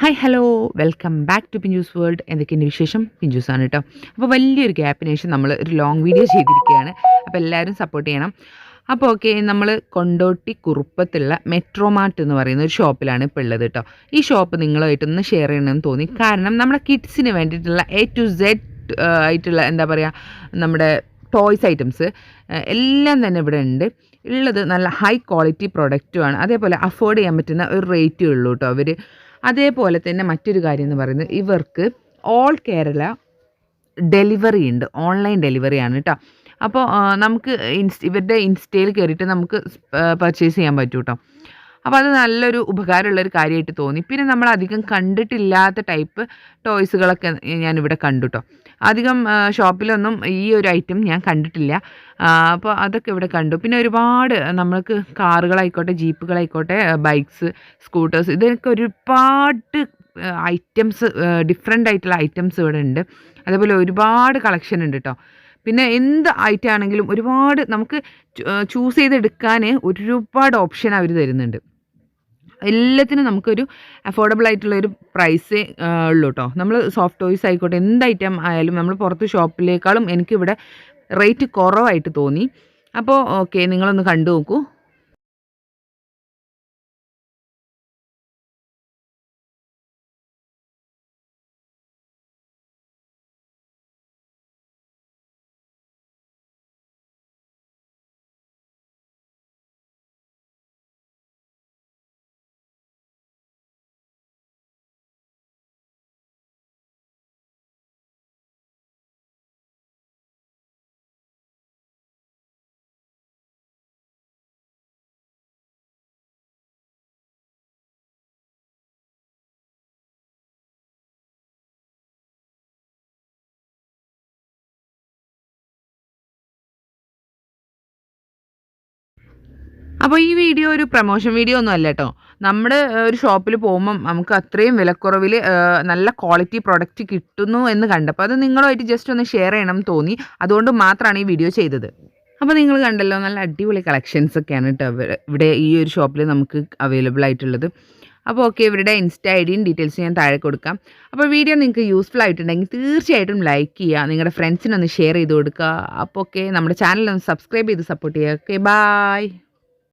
Hi hello welcome back to Pinchus world എന്തൊക്കെയാണ് വിശേഷം? പിഞ്ചൂസാണ് കേട്ടോ അപ്പോൾ വലിയൊരു ഗ്യാപ്പിനേഷൻ നമ്മൾ ഒരു ലോങ് വീഡിയോ ചെയ്തിരിക്കുകയാണ്. അപ്പോൾ എല്ലാവരും സപ്പോർട്ട് ചെയ്യണം. അപ്പോൾ ഓക്കെ നമ്മൾ കൊണ്ടോട്ടി കുറുപ്പത്തുള്ള മെട്രോമാർട്ട് എന്ന് പറയുന്ന ഒരു ഷോപ്പിലാണ് ഇപ്പോൾ ഉള്ളത് കേട്ടോ ഈ ഷോപ്പ് നിങ്ങളുമായിട്ടൊന്ന് ഷെയർ ചെയ്യണമെന്ന് തോന്നി. കാരണം നമ്മുടെ കിഡ്സിന് വേണ്ടിയിട്ടുള്ള എ ടു സെഡ് ആയിട്ടുള്ള എന്താ പറയുക നമ്മുടെ ടോയ്സ് ഐറ്റംസ് എല്ലാം തന്നെ ഇവിടെ ഉണ്ട്. ഉള്ളത് നല്ല ഹൈ ക്വാളിറ്റി പ്രൊഡക്റ്റുമാണ് അതേപോലെ അഫോർഡ് ചെയ്യാൻ പറ്റുന്ന ഒരു റേറ്റേ ഉള്ളൂ കേട്ടോ അവർ അതേപോലെ തന്നെ മറ്റൊരു കാര്യം എന്ന് പറയുന്നത് ഇവർക്ക് ഓൾ കേരള ഡെലിവറി ഉണ്ട്. ഓൺലൈൻ ഡെലിവറിയാണ് കേട്ടോ. അപ്പോൾ നമുക്ക് ഇൻസ് ഇവരുടെ ഇൻസ്റ്റയിൽ കയറിയിട്ട് നമുക്ക് പർച്ചേസ് ചെയ്യാൻ പറ്റൂ കേട്ടോ. അപ്പോൾ അത് നല്ലൊരു ഉപകാരമുള്ളൊരു കാര്യമായിട്ട് തോന്നി. പിന്നെ നമ്മൾ അധികം കണ്ടിട്ടില്ലാത്ത ടൈപ്പ് ടോയ്സുകളൊക്കെ ഞാനിവിടെ കണ്ടു കേട്ടോ അധികം ഷോപ്പിലൊന്നും ഈ ഒരു ഐറ്റം ഞാൻ കണ്ടിട്ടില്ല. അപ്പോൾ അതൊക്കെ ഇവിടെ കണ്ടു. പിന്നെ ഒരുപാട് നമ്മൾക്ക് കാറുകളായിക്കോട്ടെ ജീപ്പുകളായിക്കോട്ടെ ബൈക്സ് സ്കൂട്ടേഴ്സ് ഇതൊക്കെ ഒരുപാട് ഐറ്റംസ് ഡിഫറെന്റ് ആയിട്ടുള്ള ഐറ്റംസ് ഇവിടെ ഉണ്ട്. അതേപോലെ ഒരുപാട് കളക്ഷൻ ഉണ്ട് കേട്ടോ പിന്നെ എന്ത് ഐറ്റം ആണെങ്കിലും ഒരുപാട് നമുക്ക് ചൂസ് ചെയ്തെടുക്കാൻ ഒരുപാട് ഓപ്ഷൻ അവർ തരുന്നുണ്ട്. എല്ലാത്തിനും നമുക്കൊരു അഫോർഡബിൾ ആയിട്ടുള്ള ഒരു പ്രൈസേ ഉള്ളൂ കേട്ടോ നമ്മൾ സോഫ്റ്റ് ടോയ്സ് ആയിക്കോട്ടെ എന്ത് ഐറ്റം ആയാലും നമ്മൾ പുറത്ത് ഷോപ്പിലേക്കാളും എനിക്കിവിടെ റേറ്റ് കുറവായിട്ട് തോന്നി. അപ്പോൾ ഓക്കെ നിങ്ങളൊന്ന് കണ്ടു നോക്കൂ അപ്പോൾ ഈ വീഡിയോ ഒരു പ്രൊമോഷൻ വീഡിയോ ഒന്നും അല്ല കേട്ടോ നമ്മുടെ ഒരു ഷോപ്പിൽ പോകുമ്പം നമുക്ക് അത്രയും വിലക്കുറവിൽ നല്ല ക്വാളിറ്റി പ്രൊഡക്റ്റ് കിട്ടുന്നു എന്ന് കണ്ടപ്പോൾ അത് നിങ്ങളുമായിട്ട് ജസ്റ്റ് ഒന്ന് ഷെയർ ചെയ്യണം തോന്നി. അതുകൊണ്ട് മാത്രമാണ് ഈ വീഡിയോ ചെയ്തത്. അപ്പോൾ നിങ്ങൾ കണ്ടല്ലോ നല്ല അടിപൊളി കളക്ഷൻസ് ഒക്കെയാണ് കേട്ടോ ഇവിടെ ഈ ഒരു ഷോപ്പിൽ നമുക്ക് അവൈലബിൾ ആയിട്ടുള്ളത്. അപ്പോൾ ഓക്കെ ഇവരുടെ ഇൻസ്റ്റ ഐ ഡിയും ഡീറ്റെയിൽസ് ഞാൻ താഴെ കൊടുക്കാം. അപ്പോൾ വീഡിയോ നിങ്ങൾക്ക് യൂസ്ഫുൾ ആയിട്ടുണ്ടെങ്കിൽ തീർച്ചയായിട്ടും ലൈക്ക് ചെയ്യുക. നിങ്ങളുടെ ഫ്രണ്ട്സിനൊന്ന് ഷെയർ ചെയ്ത് കൊടുക്കുക. അപ്പോൾ ഓക്കെ നമ്മുടെ ചാനൽ ഒന്ന് സബ്സ്ക്രൈബ് ചെയ്ത് സപ്പോർട്ട് ചെയ്യുക. Okay bye